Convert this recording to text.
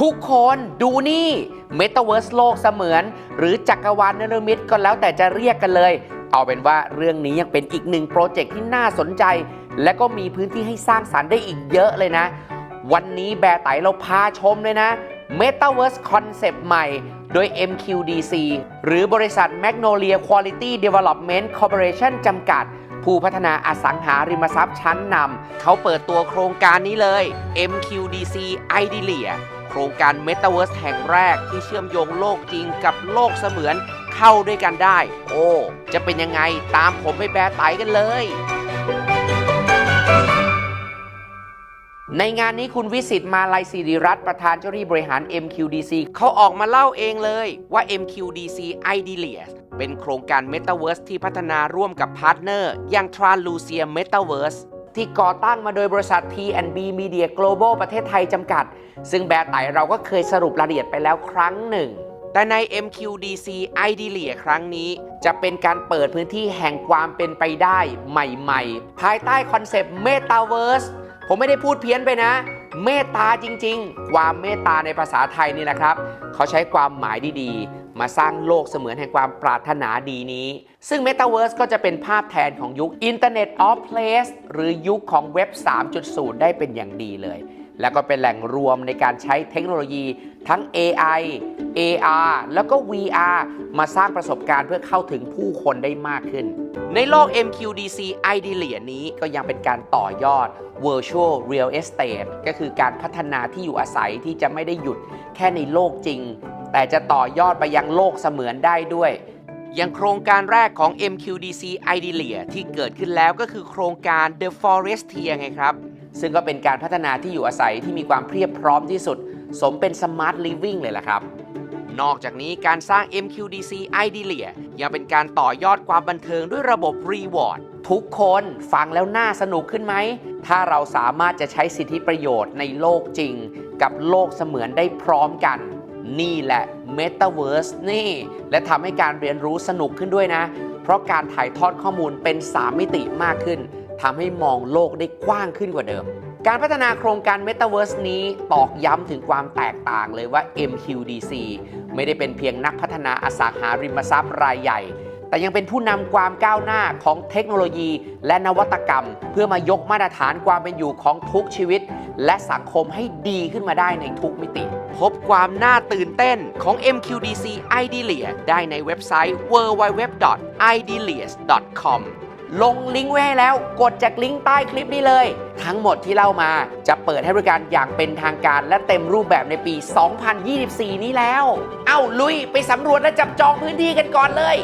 ทุกคนดูนี่ Metaverse โลกเสมือน หรือจักรวาลนรมิตก็แล้วแต่จะเรียกกันเลย เอาเป็นว่าเรื่องนี้ยังเป็นอีกหนึ่งโปรเจกต์ที่น่าสนใจ และก็มีพื้นที่ให้สร้างสารรค์ได้อีกเยอะเลยนะ วันนี้แบร์ไตเราพาชมเลยนะ Metaverse Concept ใหม่ โดย MQDC หรือบริษัท Magnolia Quality Development Corporation จำกัด ผู้พัฒนาอสังหาริมทรัพย์ชั้นนำเขาเปิดตัวโครงการนี้เลย MQDC Idealia ครงการ Metaverse แห่งแรกที่เชื่อมโยงโลกจริงกับโลกเสมือนเข้าด้วยกันได้ โอ้ จะเป็นยังไงตามผมไปแบร์ไตกันเลย ในงานนี้คุณวิสิตมาลัยศิริรัตน์ประธานเจ้าหน้าที่บริหาร MQDC เขาออกมาเล่าเองเลยว่า MQDC Idealia เป็นโครงการ Metaverse ที่พัฒนาร่วมกับพาร์ทเนอร์อย่าง Translucia Metaverse ที่ก่อตั้งมาโดยบริษัท T&B Media Global ประเทศไทยจำกัด ซึ่งแบร์ไตเราก็เคยสรุปรายละเอียดไปแล้วครั้งหนึ่ง แต่ใน MQDC Idealia ครั้งนี้ จะเป็นการเปิดพื้นที่แห่งความเป็นไปได้ใหม่ ๆ ภายใต้คอนเซปต์ Metaverse ผมไม่ได้พูดเพี้ยนไปนะ เมตตาจริง ๆ ความเมตตาในภาษาไทยนี่แหละครับ เขาใช้ความหมายดีๆ มาสร้างโลกเสมือนแห่งความปรารถนาดีนี้ ซึ่ง Metaverse ก็จะเป็นภาพแทนของยุค Internet of Place หรือยุคของเว็บ 3.0 ได้เป็นอย่างดีเลย แล้วก็เป็นแหล่งรวมในการใช้เทคโนโลยีทั้ง AI AR แล้วก็ VR มาสร้างประสบการณ์เพื่อเข้าถึงผู้คนได้มากขึ้น ในโลก MQDC Idealia นี้ก็ยังเป็นการต่อยอด Virtual Real Estate ก็คือการพัฒนาที่อยู่อาศัยที่จะไม่ได้หยุดแค่ในโลกจริง แต่จะต่อยอดไปยังโลกเสมือนได้ด้วยอย่างโครงการแรกของ MQDC Idealia ที่เกิดขึ้นแล้วก็คือโครงการ The Forestier ไงครับ ซึ่งก็เป็นการพัฒนาที่อยู่อาศัยที่มีความเพียบพร้อมที่สุด สมเป็น Smart Living เลยล่ะครับ นอกจากนี้การสร้าง MQDC Idealia ยังเป็นการต่อยอดความบันเทิงด้วยระบบ Reward ทุกคนฟังแล้วน่าสนุกขึ้นไหม ถ้าเราสามารถจะใช้สิทธิประโยชน์ในโลกจริง กับโลกเสมือนได้พร้อมกัน นี่แหละ Metaverse นี่ และทำให้การเรียนรู้สนุกขึ้นด้วยนะ เพราะการถ่ายทอดข้อมูลเป็น 3 มิติมากขึ้น ทำให้มองโลกได้กว้างขึ้นกว่าเดิม การพัฒนาโครงการ Metaverse นี้ตอกย้ำถึงความแตกต่างเลยว่า MQDC ไม่ได้เป็นเพียงนักพัฒนาอสังหาริมทรัพย์รายใหญ่ แต่ยังเป็นผู้นำความก้าวหน้าของเทคโนโลยี และนวัตกรรม เพื่อมายกมาตรฐานความเป็นอยู่ของทุกชีวิต และสังคมให้ดีขึ้นมาได้ในทุกมิติพบความน่าตื่นเต้นของ MQDC Idealia ได้ในเว็บไซต์ www.idealias.com ลงลิงก์ไว้ให้แล้ว กดจากลิงก์ใต้คลิปนี้เลย ทั้งหมดที่เล่ามาจะเปิดให้บริการอย่างเป็นทางการ และเต็มรูปแบบในปี 2024 นี้แล้ว เอ้าลุยไปสำรวจและจับจองพื้นที่กันก่อนเลย